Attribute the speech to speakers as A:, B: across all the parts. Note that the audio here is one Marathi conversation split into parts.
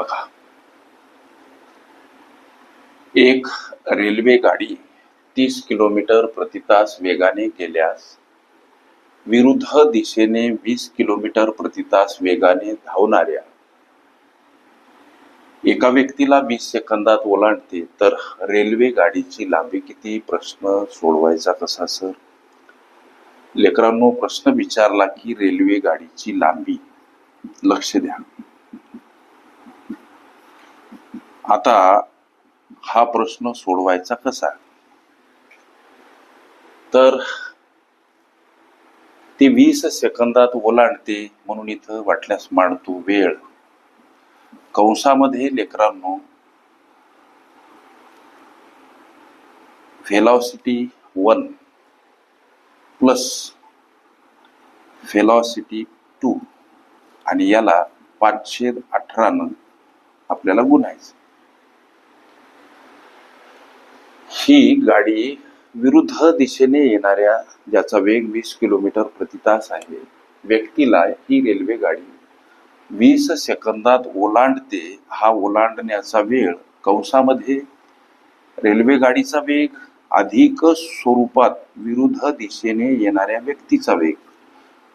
A: बघा. एक रेल्वे गाडी तीस किलोमीटर प्रतितास वेगाने गेल्यास विरुद्ध दिशेने वीस किलोमीटर प्रतितास वेगाने धावणाऱ्या एका व्यक्तीला वीस सेकंदात ओलांडते तर रेल्वे गाडीची लांबी किती? प्रश्न सोडवायचा कसा सर? लेकरांनो प्रश्न विचारला की रेल्वे गाडीची लांबी? लक्ष द्या. आता हा प्रश्न सोडवायचा कसा? तर ते वीस सेकंदात ओलांडते म्हणून इथं वाटल्यास मांडतो वेळ. कंसामध्ये लेकरांनो velocity one plus velocity two आणि याला पाचशे अठरानं आपल्याला गुणायचं. ही गाडी विरुद्ध दिशेने येणाऱ्या ज्याचा वेग वीस किलोमीटर प्रति तास आहे व्यक्तीला ही रेल्वे गाडी. वीस सेकंदात ओलांडते हा ओलांडण्याचा वेळ कंसामध्ये. रेल्वे गाडीचा वेग अधिक स्वरूपात विरुद्ध दिशेने येणाऱ्या व्यक्तीचा वेग.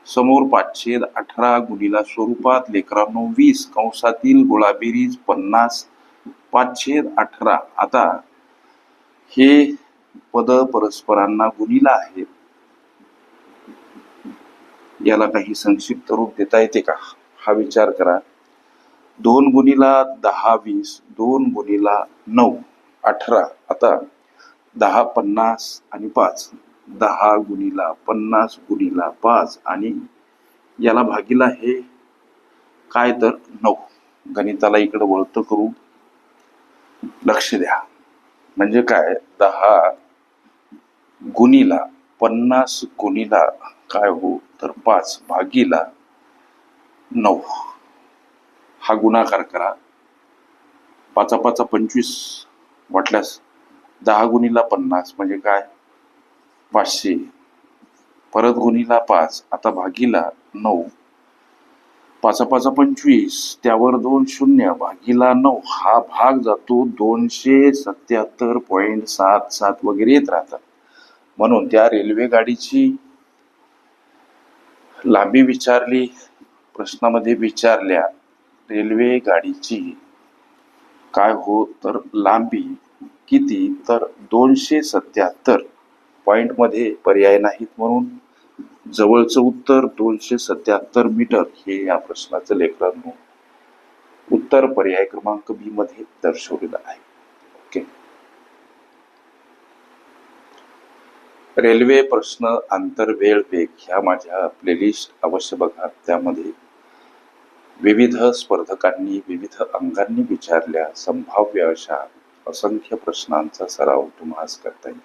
A: समोर पाचशे अठरा गुणिला स्वरूपात लेकरांनो वीस कंसातील गोळाबेरीज पन्नास पाचशे अठरा. आता हे पद परस्परांना गुणिला आहेत याला काही संक्षिप्त रूप देता येते का? हा विचार करा. दोन गुणिला दहा वीस दोन गुणिला नऊ अठरा. आता दहा पन्नास आणि पाच. दहा गुणिला पन्नास गुणिला पाच आणि याला भागीला हे काय तर नऊ. गणिताला इकडे वळत करू. लक्ष द्या. म्हणजे काय? दहा गुणीला पन्नास गुणीला काय हो तर पाच भागीला नऊ. हा गुणाकार करा. पाचा पाचा पंचवीस वाटल्यास दहा गुणीला पन्नास म्हणजे काय? पाचशे. परत गुणीला पाच आता भागीला नऊ. पाचा पाचा पंचवीस त्यावर दोन शून्य भागीला नऊ हा भाग जातो दोनशे सत्याहत्तर पॉईंट सात सात वगैरे येत राहतात. म्हणून त्या रेल्वे गाडीची लांबी विचारली प्रश्नामध्ये विचारल्या रेल्वे गाडीची काय हो तर लांबी किती तर दोनशे सत्याहत्तर पॉईंटमध्ये पर्याय नाहीत म्हणून जवळचं उत्तर दोनशे सत्याहत्तर मीटर हे या प्रश्नाचं लेखनानं उत्तर पर्याय क्रमांक बी मध्ये दर्शवलेलं आहे. ओके रेल्वे प्रश्न आंतर वेळ वेग ह्या माझ्या प्लेलिस्ट अवश्य बघा. त्यामध्ये विविध स्पर्धकांनी विविध अंगांनी विचारल्या संभाव्य अशा असंख्य प्रश्नांचा सराव तुम्हाला करता येईल.